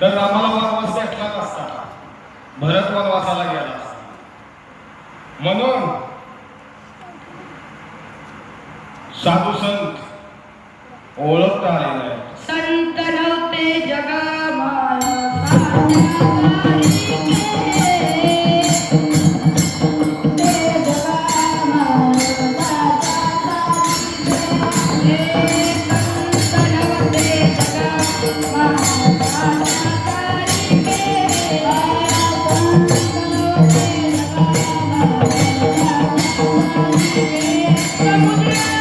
Karena malam masih kelam asa, berat malas ala jalas. Manon, Sadusant, olah tarian. Thank you.